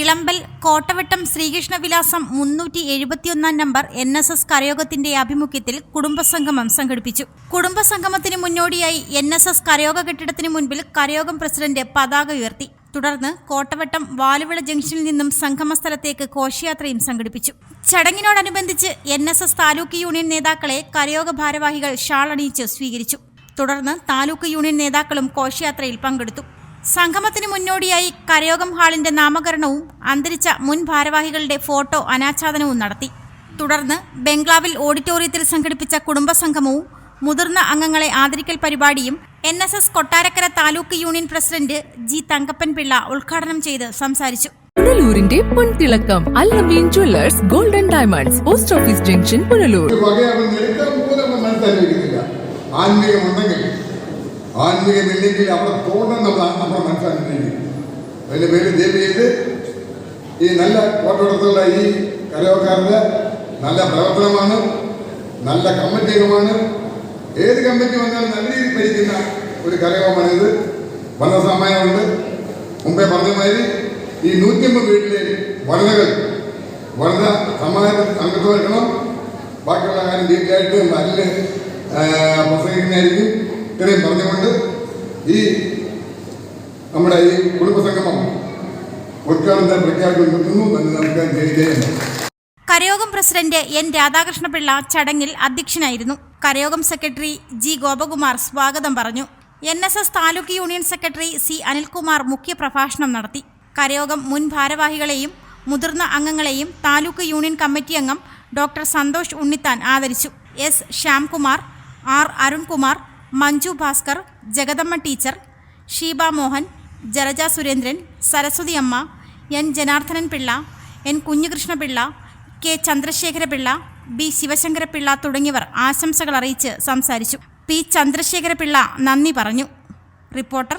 ഇളമ്പൽ കോട്ടവട്ടം ശ്രീകൃഷ്ണവിലാസം മുന്നൂറ്റി എഴുപത്തിയൊന്നാം number N S S കരയോഗത്തിന്റെ ആഭിമുഖ്യത്തിൽ കുടുംബസംഗമം സംഘടിപ്പിച്ചു. കുടുംബസംഗമത്തിന് മുന്നോടിയായി എൻ എസ് എസ് കരയോഗ കെട്ടിടത്തിന് മുൻപിൽ കരയോഗം പ്രസിഡന്റ് പതാക ഉയർത്തി. തുടർന്ന് കോട്ടവട്ടം വാലുവിള ജംഗ്ഷനിൽ നിന്നും സംഗമ സ്ഥലത്തേക്ക് ഘോഷയാത്രയും സംഘടിപ്പിച്ചു. ചടങ്ങിനോടനുബന്ധിച്ച് N S S taluk union നേതാക്കളെ കരയോഗ ഭാരവാഹികൾ ഷാൾ അണിയിച്ച് സ്വീകരിച്ചു. തുടർന്ന് താലൂക്ക് യൂണിയൻ നേതാക്കളും ഘോഷയാത്രയിൽ പങ്കെടുത്തു. സംഗമത്തിന് മുന്നോടിയായി കരയോഗം ഹാളിന്റെ നാമകരണവും അന്തരിച്ച മുൻ ഭാരവാഹികളുടെ ഫോട്ടോ അനാച്ഛാദനവും നടത്തി. തുടർന്ന് ബംഗ്ലാവിൽ ഓഡിറ്റോറിയത്തിൽ സംഘടിപ്പിച്ച കുടുംബസംഗമവും മുതിർന്ന അംഗങ്ങളെ ആദരിക്കൽ പരിപാടിയും N S S Kottarakkara taluk union president G Thankappan Pillai ഉദ്ഘാടനം ചെയ്ത് സംസാരിച്ചു. പുനലൂരിന്റെ പൊൻതിളക്കം Allameen jewellers golden diamonds post office junction Punalur. ആത്മീയമുണ്ടെങ്കിൽ ആത്മീയമില്ലെങ്കിൽ അവിടെ തോന്നണം നമ്മൾ നമ്മുടെ മനസ്സിലാക്കിയിരിക്കും അതിന്റെ പേര് ദേവി ചെയ്ത് ഈ നല്ല കോട്ടടത്തുള്ള ഈ കരയോക്കാരുടെ നല്ല പ്രവർത്തനമാണ് നല്ല കമ്മിറ്റി അംഗമാണ് ഏത് കമ്മിറ്റി വന്നാലും നല്ല രീതിയിൽ ഭരിക്കുന്ന ഒരു കരയോഗമാണിത് വന്ന സമയമുണ്ട്. മുമ്പേ പറഞ്ഞ മാതിരി ഈ നൂറ്റിയമ്പത് വീട്ടിലെ വനിതകൾ വനിത സമാജത്തിൽ അംഗത്വം എടുക്കണം ബാക്കിയുള്ള കാര്യം ഡീറ്റെയിലായിട്ട് നല്ല പ്രസംഗിക്കുന്നതായിരിക്കും. ഇത്രയും പറഞ്ഞുകൊണ്ട് ഈ നമ്മുടെ ഈ കുടുംബസംഗമം ഉദ്ഘാടനം നന്ദി തന്നെ നമുക്ക് ജയ ജയം കരയോഗം പ്രസിഡന്റ് എൻ രാധാകൃഷ്ണപിള്ള ചടങ്ങിൽ അധ്യക്ഷനായിരുന്നു. കരയോഗം സെക്രട്ടറി ജി ഗോപകുമാർ സ്വാഗതം പറഞ്ഞു. N S S taluk union secretary C Anilkumar മുഖ്യപ്രഭാഷണം നടത്തി. കരയോഗം മുൻ ഭാരവാഹികളെയും മുതിർന്ന അംഗങ്ങളെയും താലൂക്ക് യൂണിയൻ കമ്മിറ്റി അംഗം ഡോക്ടർ സന്തോഷ് ഉണ്ണിത്താൻ ആദരിച്ചു. S Shyamkumar R Arunkumar Manju Bhaskar Jagadamma teacher Sheeba Mohan Jalaja Surendran Saraswathi Amma N Janardhanan Pillai N Kunjukrishnapillai K Chandrasekharapillai B Sivasankarapillai തുടങ്ങിയവർ ആശംസകൾ അറിയിച്ച് സംസാരിച്ചു. പി ചന്ദ്രശേഖരപിള്ള നന്ദി പറഞ്ഞു. റിപ്പോർട്ടർ